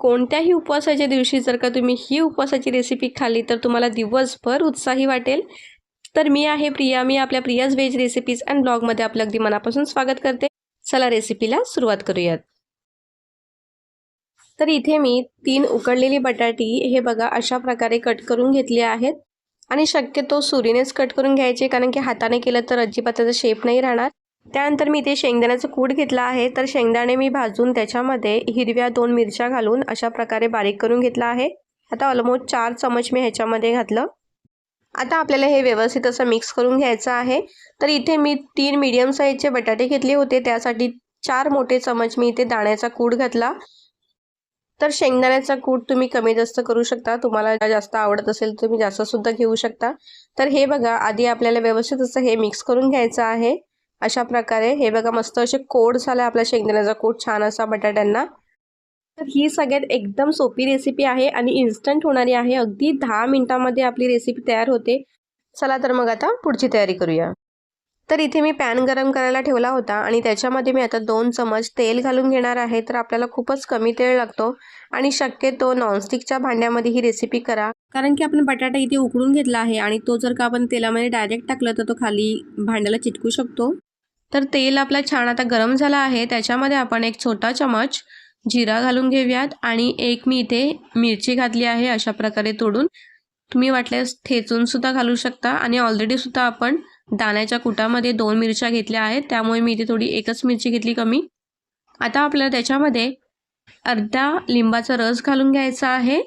कोणत्याही उपवासाच्या दिवशी जर का तुम्ही ही उपवासाची रेसिपी खाल्ली तर तुम्हाला दिवसभर उत्साही वाटेल. तर मी आहे प्रिया. मी आपल्या प्रियाज व्हेज रेसिपीज अँड ब्लॉगमध्ये आपलं अगदी मनापासून स्वागत करते. चला रेसिपीला सुरुवात करूयात. तर इथे मी तीन उकडलेली बटाटी हे बघा अशा प्रकारे कट करून घेतली आहेत. आणि शक्यतो सुरीनेच कट करून घ्यायचे कारण की हाताने केलं तर अजिबात त्याचा शेप नाही राहणार. त्यानंतर मी इथे शेंगदाण्याचं कूट घेतला आहे. तर शेंगदाणे मी भाजून त्याच्यामध्ये हिरव्या दोन मिरच्या घालून अशा प्रकारे बारीक करून घेतला आहे. आता ऑलमोस्ट चार चमच मी ह्याच्यामध्ये घातलं. आता आपल्याला हे व्यवस्थित असं मिक्स करून घ्यायचं आहे. तर इथे मी तीन मीडियम साईजचे बटाटे घेतले होते. त्यासाठी चार मोठे चमच मी इथे दाण्याचा कूट घातला. तर शेंगदाण्याचा कूट तुम्ही कमी जास्त करू शकता. तुम्हाला जास्त आवडत असेल तुम्ही जास्त सुद्धा घेऊ शकता. तर हे बघा आधी आपल्याला व्यवस्थित असं हे मिक्स करून घ्यायचं आहे. अशा प्रकारे. हे बघा मस्त असे कोड झाला आपला शेंगदाण्याचा कोट. छान असा बटाट्यांना. तर ही सगळ्यात एकदम सोपी रेसिपी आहे आणि इन्स्टंट होणारी आहे. अगदी दहा मिनिटामध्ये आपली रेसिपी तयार होते. चला तर मग आता पुढची तयारी करूया. तर इथे मी पॅन गरम करायला ठेवला होता आणि त्याच्यामध्ये मी आता दोन चमच तेल घालून घेणार आहे. तर आपल्याला खूपच कमी तेल लागतो आणि शक्यतो नॉनस्टिकच्या भांड्यामध्ये ही रेसिपी करा. कारण की आपण बटाटा इथे उकडून घेतला आहे आणि तो जर का आपण तेलामध्ये डायरेक्ट टाकलं तर तो खाली भांड्याला चिटकू शकतो. तर तेल आपला छान आता गरम झाला आहे. त्याच्यामध्ये आपण एक छोटा चमच जिरा घालून घेऊयात आणि एक मी इथे मिरची घातली आहे अशा प्रकारे तोडून. तुम्ही वाटल्यास ठेचूनसुद्धा घालू शकता आणि ऑलरेडीसुद्धा आपण दाण्याच्या कुटामध्ये दोन मिरच्या घेतल्या आहेत. त्यामुळे मी इथे थोडी एकच मिरची घेतली कमी. आता आपल्याला त्याच्यामध्ये अर्धा लिंबाचा रस घालून घ्यायचा आहे.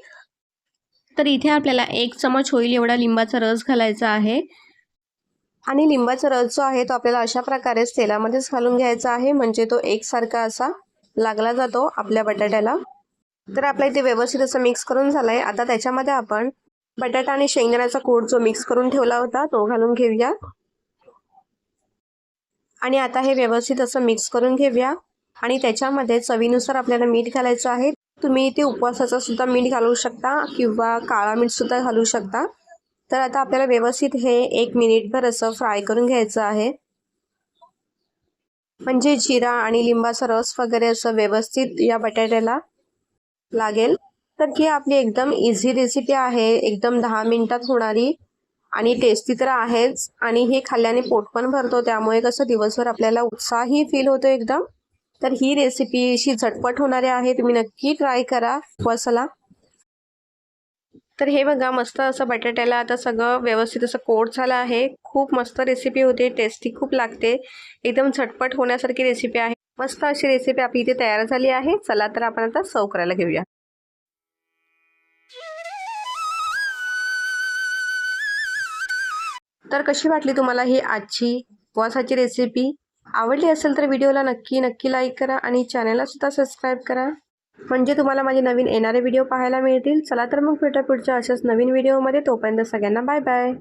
तर इथे आपल्याला एक चमच होईल एवढा लिंबाचा रस घालायचा आहे. आणि लिंबाचा रस जो आहे तो आपल्याला अशा प्रकारेच तेलामध्येच घालून घ्यायचा आहे. म्हणजे तो एकसारखा असा लागला जातो आपल्या बटाट्याला. तर आपल्या इथे व्यवस्थित असं मिक्स करून झालं आहे आता त्याच्यामध्ये आपण बटाटा आणि शेंगदाण्याचा कोड जो मिक्स करून ठेवला होता तो घालून घेऊया. आणि आता हे व्यवस्थित असं मिक्स करून घेऊया. आणि त्याच्यामध्ये चवीनुसार आपल्याला मीठ घालायचं आहे. तुम्ही इथे उपवासाचा सुद्धा मीठ घालू शकता किंवा काळा मीठ सुद्धा घालू शकता. तर आता आपल्याला व्यवस्थित हे एक मिनिटभर असं फ्राय करून घ्यायचं आहे. म्हणजे जिरा आणि लिंबाचा रस वगैरे असं व्यवस्थित या बटाट्याला लागेल. तर ही आपली एकदम इझी रेसिपी आहे. एकदम दहा मिनिटात होणारी आणि टेस्टी तर आहेच. आणि हे खाल्ल्याने पोट पण भरतो. त्यामुळे कसं दिवसभर आपल्याला उत्साही फील होतो एकदम. तर ही रेसिपी अशी झटपट होणारी आहे. तुम्ही नक्की ट्राय करा. वसला तर हे बघा मस्त असं बटाट्याला आता सगळं व्यवस्थित असं कोट झालं आहे. खूप मस्त रेसिपी होते टेस्टी खूप लागते. एकदम झटपट होण्यासारखी रेसिपी आहे. मस्त अशी रेसिपी आपली इथे तयार झाली आहे. चला तर आपण आता सर्व करायला घेऊया. तर कशी वाटली तुम्हाला ही आजची उपवासाची रेसिपी आवडली असेल तर व्हिडिओला नक्की नक्की लाईक करा आणि चॅनलला सुद्धा सबस्क्राईब करा. म्हणजे तुम्हाला माझे नवीन येणारे व्हिडिओ पाहायला मिळतील. चला तर मग भेटा पुढच्या अशाच नवीन व्हिडिओमध्ये. तोपर्यंत सगळ्यांना बाय बाय.